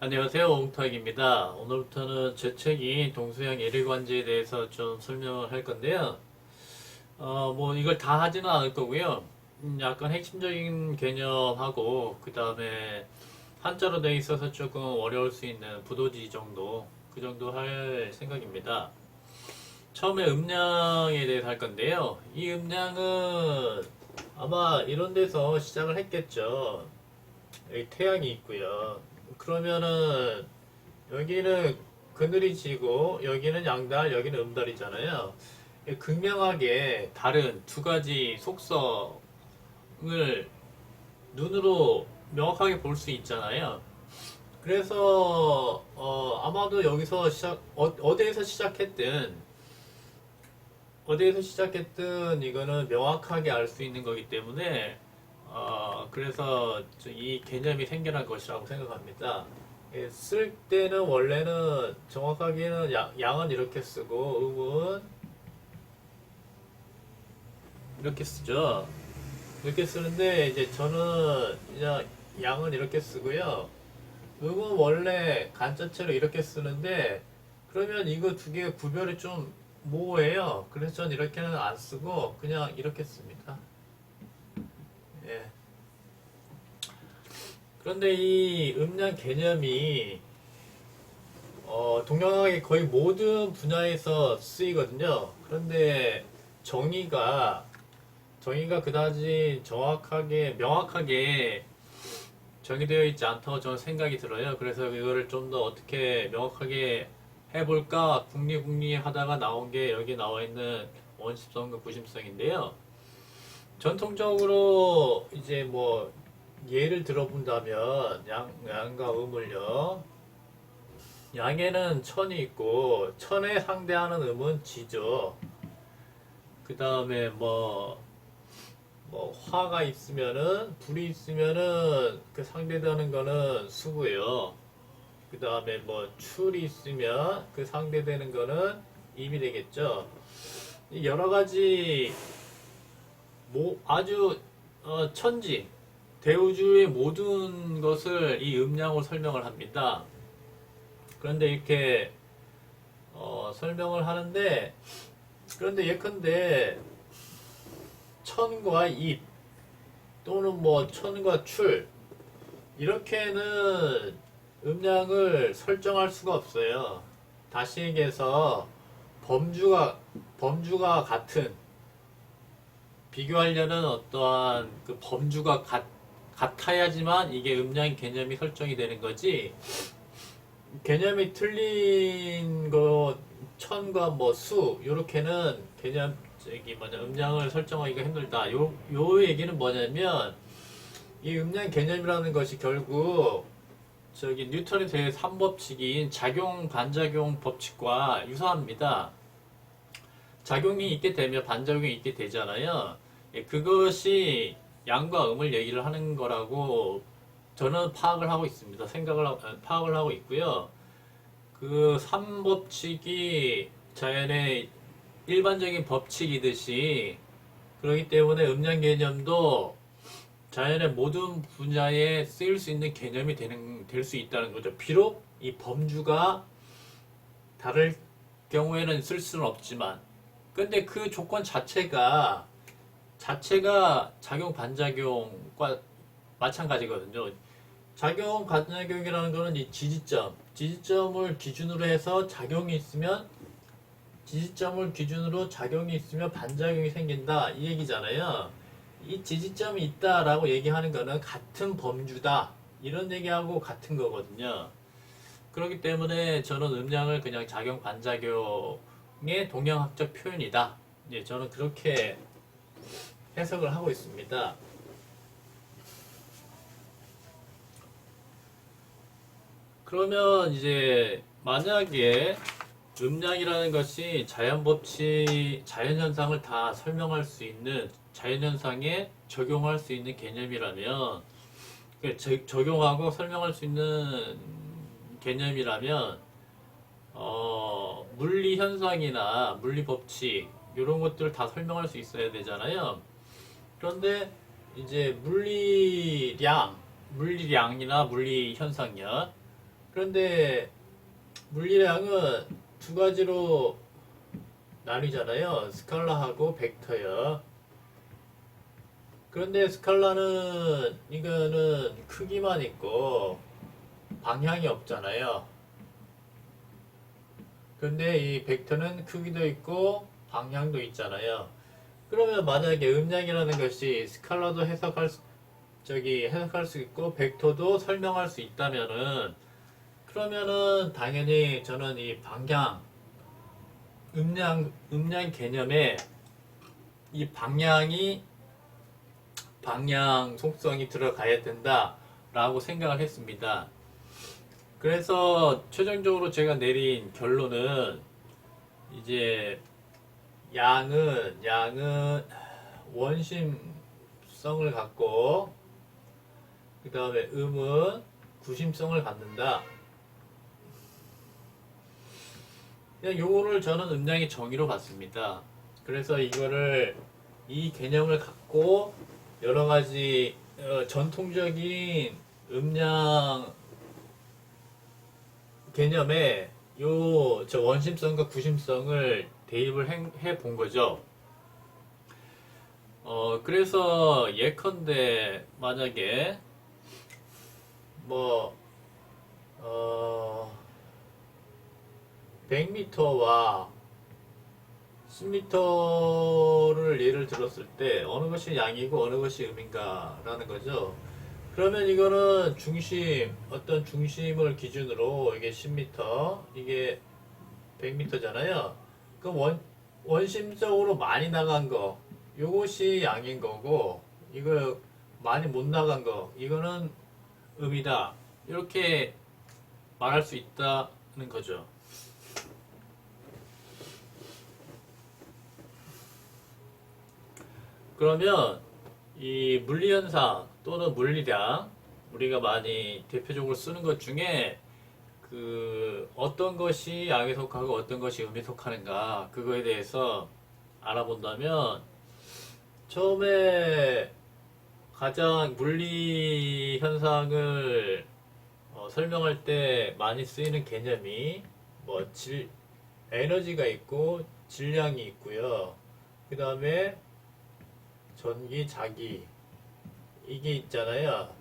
안녕하세요. 옹탁입니다. 오늘부터는 제 책인 동수형 예리관제에 대해서 좀 설명을 할 건데요. 어, 뭐 이걸 다 하지는 않을 거고요. 음, 약간 핵심적인 개념하고 그 다음에 한자로 되어 있어서 조금 어려울 수 있는 부도지 정도 그 정도 할 생각입니다. 처음에 음량에 대해서 할 건데요. 이 음량은 아마 이런 데서 시작을 했겠죠. 여기 태양이 있고요. 그러면은 여기는 그늘이 지고 여기는 양달, 여기는 음달이잖아요. 극명하게 다른 두 가지 속성을 눈으로 명확하게 볼 수 있잖아요. 그래서 어, 아마도 여기서 시작 어, 어디에서 시작했든 어디에서 시작했든 이거는 명확하게 알 수 있는 거기 때문에 어, 그래서 저이 개념이 생겨난 것이라고 생각합니다. 예, 쓸 때는 원래는 정확하게는 양, 양은 이렇게 쓰고 음은 이렇게 쓰죠. 이렇게 쓰는데 이제 저는 그냥 양은 이렇게 쓰고요. 음은 원래 간자체로 이렇게 쓰는데 그러면 이거 두개 구별이 좀 모호해요. 그래서 전 이렇게는 안 쓰고 그냥 이렇게 씁니다. 예. 그런데 이 음량 개념이 어, 동양학의 거의 모든 분야에서 쓰이거든요. 그런데 정의가 정의가 그다지 정확하게 명확하게 정의되어 있지 않다고 저는 생각이 들어요. 그래서 이거를 좀 더 어떻게 명확하게 해볼까 궁리궁리 하다가 나온 게 여기 나와 있는 원심성과 부심성인데요. 전통적으로 이제 뭐 예를 들어본다면 양, 양과 음을요. 양에는 천이 있고 천에 상대하는 음은 지죠. 그 다음에 뭐, 뭐 화가 있으면은 불이 있으면은 그 상대되는 거는 수고요. 그 다음에 뭐 출이 있으면 그 상대되는 거는 임이 되겠죠. 이 여러 가지 뭐 아주 어, 천지 대우주의 모든 것을 이 음량으로 설명을 합니다. 그런데 이렇게 어, 설명을 하는데 그런데 예컨대 천과 입 또는 뭐 천과 출 이렇게는 음량을 설정할 수가 없어요. 다시 얘기해서 범주가 범주가 같은 비교하려는 어떠한 그 범주가 같, 같아야지만 이게 음량 개념이 설정이 되는 거지. 개념이 틀린 거 천과 뭐 수 요렇게는 개념 저기 뭐냐 음량을 설정하기가 힘들다. 요 요 얘기는 뭐냐면 이 음량 개념이라는 것이 결국 저기 뉴턴의 제 3법칙인 작용 반작용 법칙과 유사합니다. 작용이 있게 되면 반작용이 있게 되잖아요. 예, 그것이 양과 음을 얘기를 하는 거라고 저는 파악을 하고 있습니다. 생각을 하고, 아, 파악을 하고 있고요. 그 3법칙이 자연의 일반적인 법칙이듯이 그렇기 때문에 음량 개념도 자연의 모든 분야에 쓰일 수 있는 개념이 되는 될 수 있다는 거죠. 비록 이 범주가 다를 경우에는 쓸 수는 없지만 근데 그 조건 자체가 자체가 작용 반작용과 마찬가지거든요. 작용 반작용이라는 거는 이 지지점, 지지점을 기준으로 해서 작용이 있으면 지지점을 기준으로 작용이 있으면 반작용이 생긴다 이 얘기잖아요. 이 지지점이 있다라고 얘기하는 거는 같은 범주다 이런 얘기하고 같은 거거든요. 그렇기 때문에 저는 음량을 그냥 작용 반작용 의 동양학적 표현이다. 예, 저는 그렇게 해석을 하고 있습니다. 그러면 이제 만약에 음량이라는 것이 자연 법칙, 자연 현상을 다 설명할 수 있는 자연 현상에 적용할 수 있는 개념이라면 그 저- 적용하고 설명할 수 있는 개념이라면 어, 물리 현상이나 물리 법칙 이런 것들을 다 설명할 수 있어야 되잖아요. 그런데 이제 물리량, 물리량이나 물리 현상이요. 그런데 물리량은 두 가지로 나뉘잖아요. 스칼라하고 벡터요. 그런데 스칼라는 이거는 크기만 있고 방향이 없잖아요. 근데 이 벡터는 크기도 있고 방향도 있잖아요. 그러면 만약에 음량이라는 것이 스칼라도 해석할 수, 저기 해석할 수 있고 벡터도 설명할 수 있다면은 그러면은 당연히 저는 이 방향 음량 음량 개념에 이 방향이 방향 속성이 들어가야 된다라고 생각을 했습니다. 그래서 최종적으로 제가 내린 결론은 이제 양은 양은 원심성을 갖고 그 다음에 음은 구심성을 갖는다. 그냥 요거를 저는 음량의 정의로 봤습니다. 그래서 이거를 이 개념을 갖고 여러 가지 어, 전통적인 음량 개념에 요 저 원심성과 구심성을 대입을 해 본 거죠. 어 그래서 예컨대 만약에 뭐 어, 100m와 10m를 예를 들었을 때 어느 것이 양이고 어느 것이 음인가라는 거죠. 그러면 이거는 중심, 어떤 중심을 기준으로 이게 10m, 이게 100m잖아요. 그럼 원, 원심적으로 많이 나간 거, 요것이 양인 거고, 이거 많이 못 나간 거, 이거는 음이다. 이렇게 말할 수 있다는 거죠. 그러면 이 물리현상 또는 물리량 우리가 많이 대표적으로 쓰는 것 중에 그 어떤 것이 양에 속하고 어떤 것이 음에 속하는가 그거에 대해서 알아본다면 처음에 가장 물리 현상을 어, 설명할 때 많이 쓰이는 개념이 뭐 질, 에너지가 있고 질량이 있고요. 그 다음에 전기, 자기 이게 있잖아요.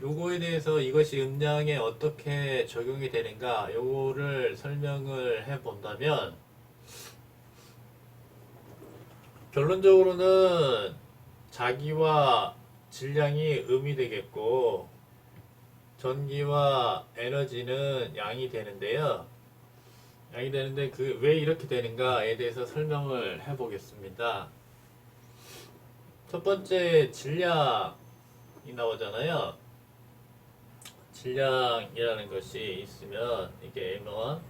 요거에 대해서 이것이 음량에 어떻게 적용이 되는가 요거를 설명을 해 본다면 결론적으로는 자기와 질량이 음이 되겠고 전기와 에너지는 양이 되는데요. 양이 되는데 그 왜 이렇게 되는가에 대해서 설명을 해 보겠습니다. 첫 번째 질량이 나오잖아요. 질량이라는 것이 있으면 이게 M1,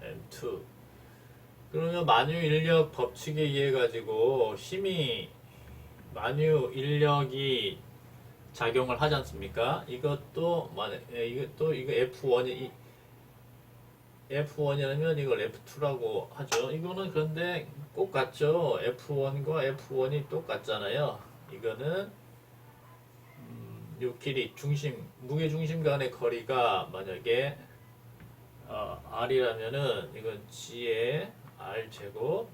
M2 그러면 만유 인력 법칙에 의해 가지고 힘이 만유 인력이 작용을 하지 않습니까? 이것도 만 예, 이것도 이거 F1이 F1이라면 이걸 F2라고 하죠. 이거는 그런데 꼭 같죠. F1과 F1이 똑같잖아요. 이거는 음, 요 길이 중심 무게 중심 간의 거리가 만약에 어, R이라면은 이건 G의 R 제곱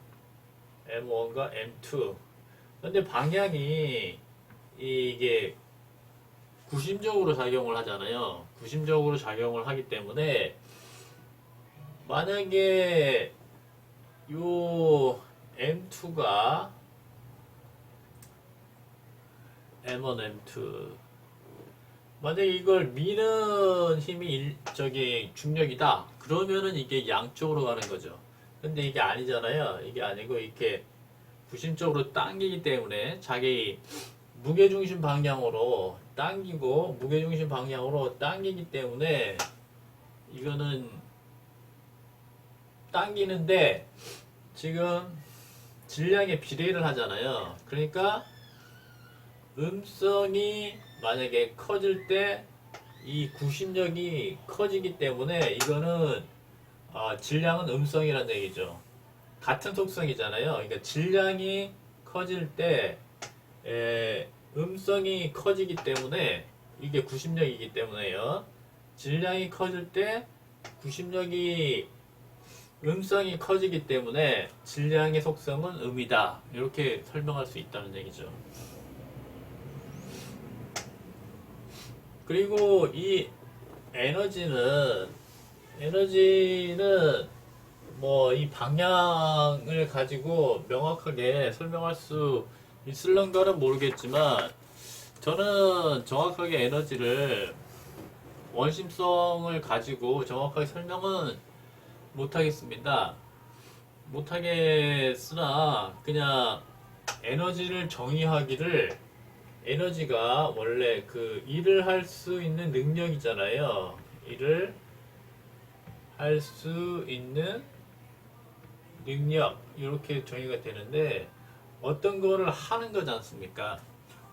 M1과 M2. 근데 방향이 이게 구심적으로 작용을 하잖아요. 구심적으로 작용을 하기 때문에 만약에 요 M2가 M1, M2 만약에 이걸 미는 힘이 일, 저기 중력이다. 그러면은 이게 양쪽으로 가는 거죠. 근데 이게 아니잖아요. 이게 아니고 이렇게 구심적으로 당기기 때문에 자기 무게중심 방향으로 당기고 무게중심 방향으로 당기기 때문에 이거는 당기는데 지금 질량에 비례를 하잖아요. 그러니까 음성이 만약에 커질 때 이 구심력이 커지기 때문에 이거는 어, 질량은 음성이라는 얘기죠. 같은 속성이잖아요. 그러니까 질량이 커질 때 에, 음성이 커지기 때문에 이게 구심력이기 때문에요. 질량이 커질 때 구심력이 음성이 커지기 때문에 질량의 속성은 음이다. 이렇게 설명할 수 있다는 얘기죠. 그리고 이 에너지는 에너지는 뭐 이 방향을 가지고 명확하게 설명할 수 있을런가는 모르겠지만 저는 정확하게 에너지를 원심성을 가지고 정확하게 설명은 못하겠습니다. 못하겠으나 그냥 에너지를 정의하기를 에너지가 원래 그 일을 할 수 있는 능력이잖아요. 일을 할 수 있는 능력 이렇게 정의가 되는데 어떤 거를 하는 거지 않습니까?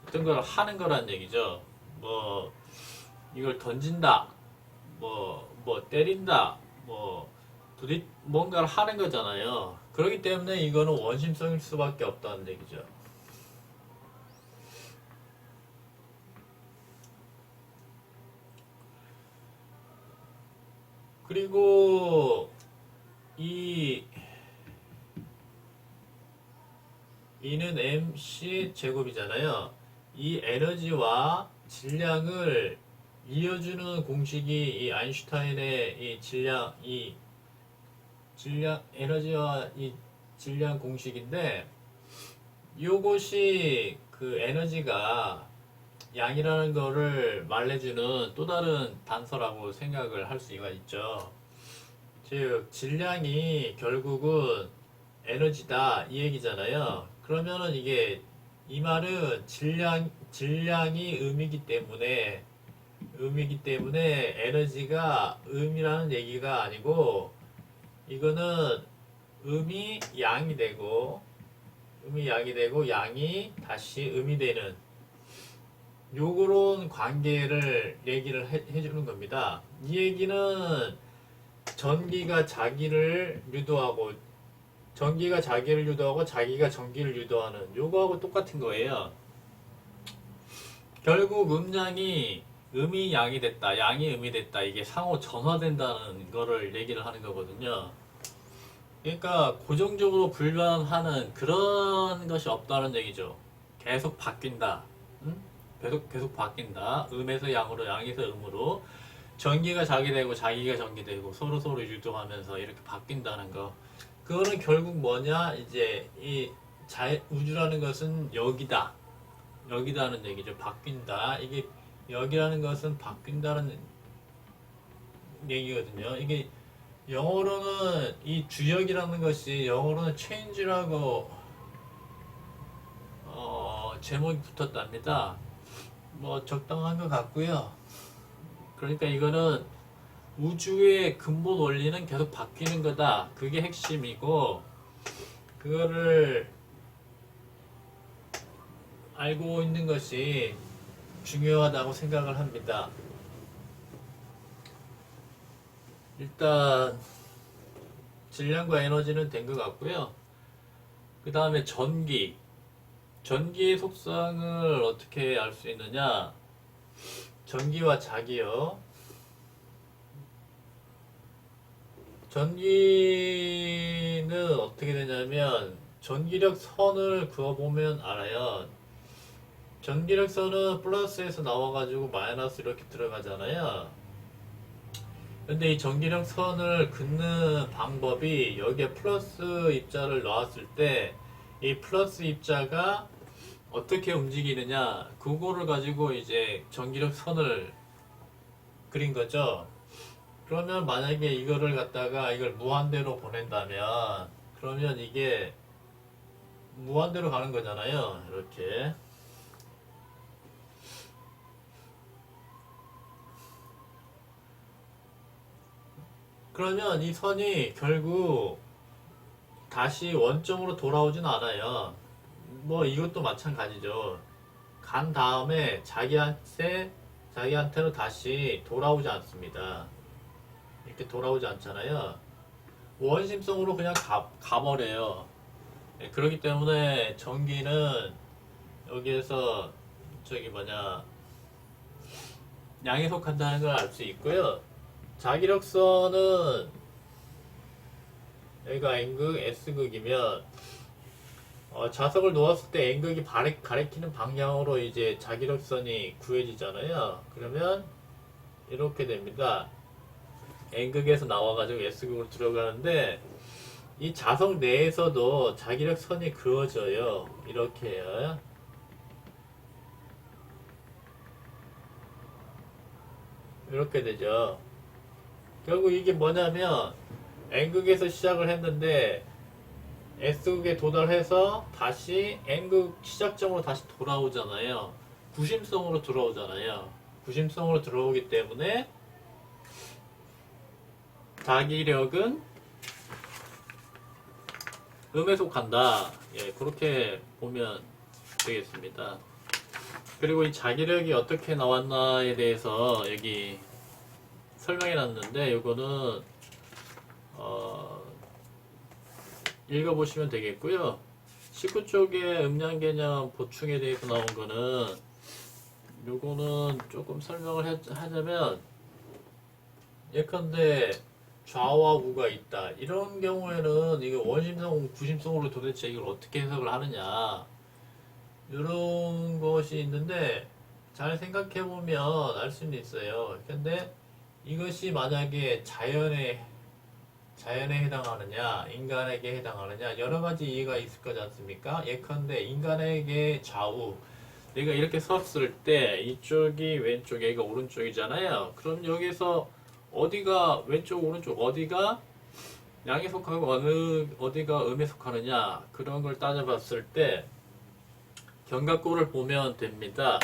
어떤 걸 하는 거란 얘기죠. 뭐 이걸 던진다, 뭐뭐 때린다, 뭐 부딪 뭔가를 하는 거잖아요. 그렇기 때문에 이거는 원심성일 수밖에 없다는 얘기죠. 그리고 이 이는 mc 제곱이잖아요. 이 에너지와 질량을 이어주는 공식이 이 아인슈타인의 이 질량 이 질량 에너지와 이 질량 공식인데 이것이 그 에너지가 양이라는 거를 말해주는 또 다른 단서라고 생각을 할 수가 있죠. 즉 질량이 결국은 에너지다 이 얘기잖아요. 그러면은 이게 이 말은 질량 질량이 음이기 때문에 음이기 때문에 에너지가 음이라는 얘기가 아니고 이거는 음이 양이 되고 음이 양이 되고 양이 다시 음이 되는 요그런 관계를 얘기를 해, 해주는 겁니다. 이 얘기는 전기가 자기를 유도하고 전기가 자기를 유도하고 자기가 전기를 유도하는 요거하고 똑같은 거예요. 결국 음량이 음이 양이 됐다, 양이 음이 됐다 이게 상호 전화된다는 거를 얘기를 하는 거거든요. 그러니까 고정적으로 불변하는 그런 것이 없다는 얘기죠. 계속 바뀐다. 응? 계속 계속 바뀐다. 음에서 양으로, 양에서 음으로 전기가 자기 되고 자기가 전기 되고 서로 서로 유도하면서 이렇게 바뀐다는 거. 그거는 결국 뭐냐? 이제 이 자, 우주라는 것은 여기다. 여기다는 얘기죠. 바뀐다. 이게 여기라는 것은 바뀐다는 얘기거든요. 이게 영어로는 이 주역이라는 것이 영어로는 change라고 어, 제목이 붙었답니다. 뭐 적당한 것 같고요. 그러니까 이거는 우주의 근본 원리는 계속 바뀌는 거다. 그게 핵심이고 그거를 알고 있는 것이 중요하다고 생각을 합니다. 일단 질량과 에너지는 된 것 같고요. 그 다음에 전기. 전기의 속성을 어떻게 알 수 있느냐? 전기와 자기요. 전기는 어떻게 되냐면 전기력 선을 그어보면 알아요. 전기력 선은 플러스에서 나와가지고 마이너스 이렇게 들어가잖아요. 근데 이 전기력 선을 긋는 방법이 여기에 플러스 입자를 넣었을 때 이 플러스 입자가 어떻게 움직이느냐 그거를 가지고 이제 전기력 선을 그린 거죠. 그러면 만약에 이거를 갖다가 이걸 무한대로 보낸다면 그러면 이게 무한대로 가는 거잖아요. 이렇게. 그러면 이 선이 결국 다시 원점으로 돌아오진 않아요. 뭐 이것도 마찬가지죠. 간 다음에 자기한테 자기한테로 다시 돌아오지 않습니다. 이렇게 돌아오지 않잖아요. 원심성으로 그냥 가, 가버려요. 예, 그렇기 때문에 전기는 여기에서 저기 뭐냐 양에 속한다는 걸 알 수 있고요. 자기력선은 여기가 N극, S극이면 어, 자석을 놓았을 때 N극이 바래- 가리키는 방향으로 이제 자기력선이 구해지잖아요. 그러면 이렇게 됩니다. N극에서 나와가지고 S극으로 들어가는데 이 자석 내에서도 자기력선이 그어져요. 이렇게 요. 이렇게 되죠. 결국 이게 뭐냐면 N극에서 시작을 했는데 S극에 도달해서 다시 N극 시작점으로 다시 돌아오잖아요. 구심성으로 돌아오잖아요. 구심성으로 들어오기 때문에 자기력은 음에 속한다. 예, 그렇게 보면 되겠습니다. 그리고 이 자기력이 어떻게 나왔나에 대해서 여기 설명해 놨는데 이거는 어, 읽어보시면 되겠고요. 19쪽에 음량 개념 보충에 대해서 나온 거는 요거는 조금 설명을 하- 하자면 예컨대 좌와 우가 있다. 이런 경우에는 이게 원심성, 구심성으로 도대체 이걸 어떻게 해석을 하느냐. 이런 것이 있는데 잘 생각해 보면 알 수는 있어요. 근데 이것이 만약에 자연에 자연에 해당하느냐, 인간에게 해당하느냐 여러 가지 이해가 있을 거지 않습니까? 예컨대 인간에게 좌우 내가 이렇게 섰을 때 이쪽이 왼쪽, 얘가 오른쪽이잖아요. 그럼 여기서 어디가 왼쪽, 오른쪽 어디가 양에 속하고 어느 어디가 음에 속하느냐 그런 걸 따져봤을 때 견갑골을 보면 됩니다.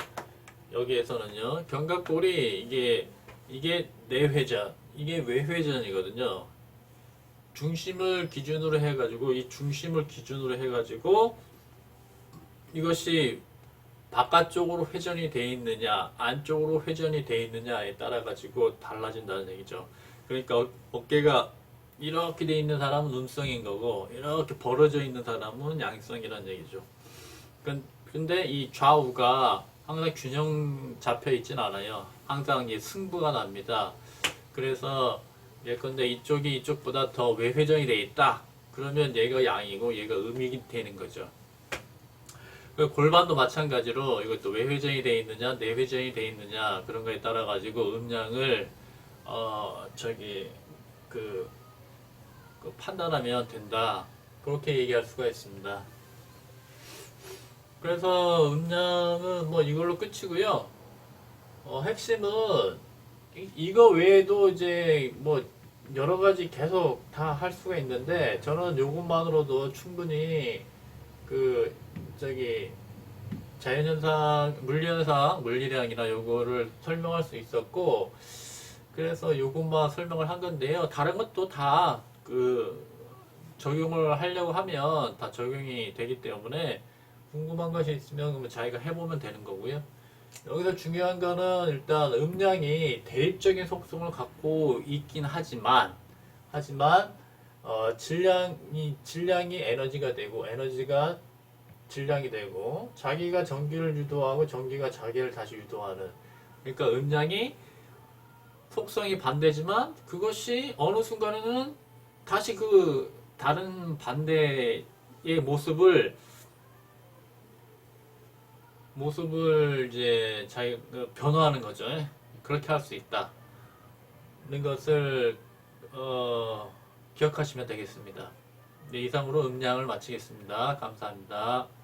여기에서는요. 견갑골이 이게 이게 내회전, 이게 외회전이거든요. 중심을 기준으로 해가지고 이 중심을 기준으로 해가지고 이것이 바깥쪽으로 회전이 돼 있느냐 안쪽으로 회전이 돼 있느냐에 따라 가지고 달라진다는 얘기죠. 그러니까 어- 어깨가 이렇게 돼 있는 사람은 음성인 거고 이렇게 벌어져 있는 사람은 양성이라는 얘기죠. 근- 근데 이 좌우가 항상 균형 잡혀 있진 않아요. 항상 이 승부가 납니다. 그래서 예컨대 이쪽이 이쪽보다 더 외회전이 돼 있다. 그러면 얘가 양이고 얘가 음이 되는 거죠. 그 골반도 마찬가지로 이것도 외회전이 돼 있느냐 내회전이 돼 있느냐 그런 거에 따라 가지고 음량을 어 저기 그, 그 판단하면 된다 그렇게 얘기할 수가 있습니다. 그래서 음량은 뭐 이걸로 끝이고요. 어, 핵심은 이- 이거 외에도 이제 뭐 여러 가지 계속 다 할 수가 있는데 저는 요것만으로도 충분히 그 저기 자연현상, 물리현상, 물리량이나 요거를 설명할 수 있었고 그래서 요것만 설명을 한 건데요. 다른 것도 다 그 적용을 하려고 하면 다 적용이 되기 때문에 궁금한 것이 있으면 그러면 자기가 해보면 되는 거고요. 여기서 중요한 거는 일단 음량이 대립적인 속성을 갖고 있긴 하지만 하지만 어, 질량이 질량이 에너지가 되고 에너지가 질량이 되고 자기가 전기를 유도하고 전기가 자기를 다시 유도하는 그러니까 음량이 속성이 반대지만 그것이 어느 순간에는 다시 그 다른 반대의 모습을 모습을 이제 자기 그 변화하는 거죠. 그렇게 할 수 있다. 는 것을 어, 기억하시면 되겠습니다. 네, 이상으로 음량을 마치겠습니다. 감사합니다.